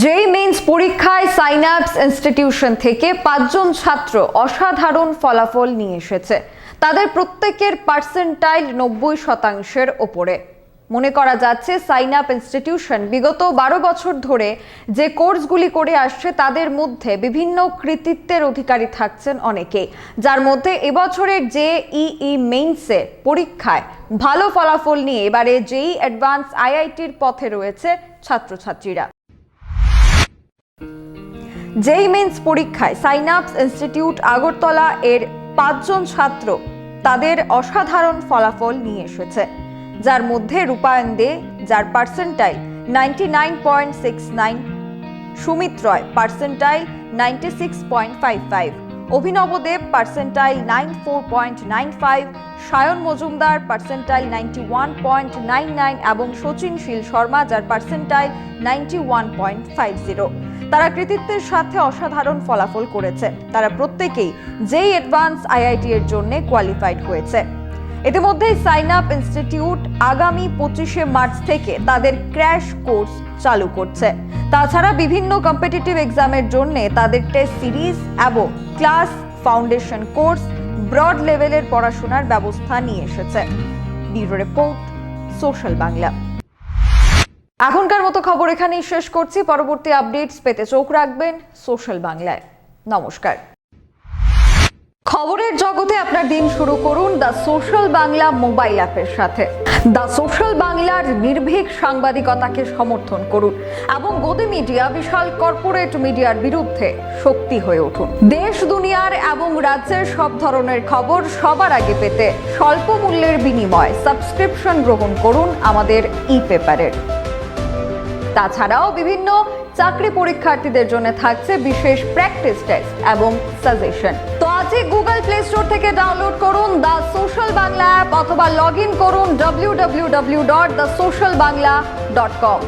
জেই mains পরীক্ষায় Synapse institution থেকে পাঁচজন ছাত্র অসাধারণ ফলাফল নিয়ে এসেছে। তাদের প্রত্যেকের পার্সেন্টাইল নব্বই শতাংশের ওপরে। মনে করা যাচ্ছে সাইন আপ ইনস্টিটিউশন বিগত বারো বছর ধরে যে কোর্সগুলি করে আসছে, তাদের মধ্যে বিভিন্ন কৃতিত্বের অধিকারী থাকছেন অনেকেই। যার মধ্যে এবছরের যে ইই মেইনসে পরীক্ষায় ভালো ফলাফল নিয়ে এবারে জেই অ্যাডভান্স আইআইটির পথে রয়েছে ছাত্রছাত্রীরা। জেই মেন্স পরীক্ষায় সাইন আপস ইনস্টিটিউট আগরতলা এর পাঁচজন ছাত্র তাদের অসাধারণ ফলাফল নিয়ে এসেছে। যার মধ্যে রূপায়ণ দে, যার percentile ninety nine point six nine Sumit Roy percentile ninety six point five five Abhinav Deb percentile nine four point nine five Sayan Majumdar percentile ninety one point nine nine এবং সচিন শীল শর্মা, যার percentile ninety one point five zero তারা কৃতিত্বের সাথে অসাধারণ ফলাফল করেছে। তারা প্রত্যেকেই যেই অ্যাডভান্স আইআইটি এর জন্য কোয়ালিফাইড হয়েছে। ইতিমধ্যেই সাইন আপ ইনস্টিটিউট আগামী পঁচিশে মার্চ থেকে তাদের ক্র্যাশ কোর্স চালু করছে। তাছাড়া বিভিন্ন কম্পিটিটিভ এক্সামের জন্য তাদের টেস্ট সিরিজ এবং ক্লাস ফাউন্ডেশন কোর্স ব্রড লেভেলের পড়াশোনার ব্যবস্থা নিয়ে এসেছে। Bureau report social Bangla. এখনকার মতো খবর এখানেই শেষ করছি। পরবর্তী আপডেটস পেতে চোখ রাখবেন সোশ্যাল বাংলায়। নমস্কার। খবরের জগতে আপনার দিন শুরু করুন দ্য সোশ্যাল বাংলা মোবাইল অ্যাপের সাথে। দ্য সোশ্যাল বাংলার নির্ভীক সাংবাদিকতাকে সমর্থন করুন এবং গদি মিডিয়া, বিশাল কর্পোরেট মিডিয়ার বিরুদ্ধে শক্তি হয়ে উঠুন। দেশ, দুনিয়ার এবং রাজ্যের সব ধরনের খবর সবার আগে পেতে স্বল্প মূল্যের বিনিময়ে সাবস্ক্রিপশন গ্রহণ করুন আমাদের ই পেপারের তাছাড়াও বিভিন্ন চাকরি পরীক্ষার্থীদের জন্য থাকছে বিশেষ প্র্যাকটিস টেস্ট এবং সাজেশন তো আজই গুগল প্লে স্টোর থেকে ডাউনলোড করুন দ্য সোশ্যাল বাংলা অ্যাপ অথবা লগ ইন করুন W W W dot the social Bangla dot com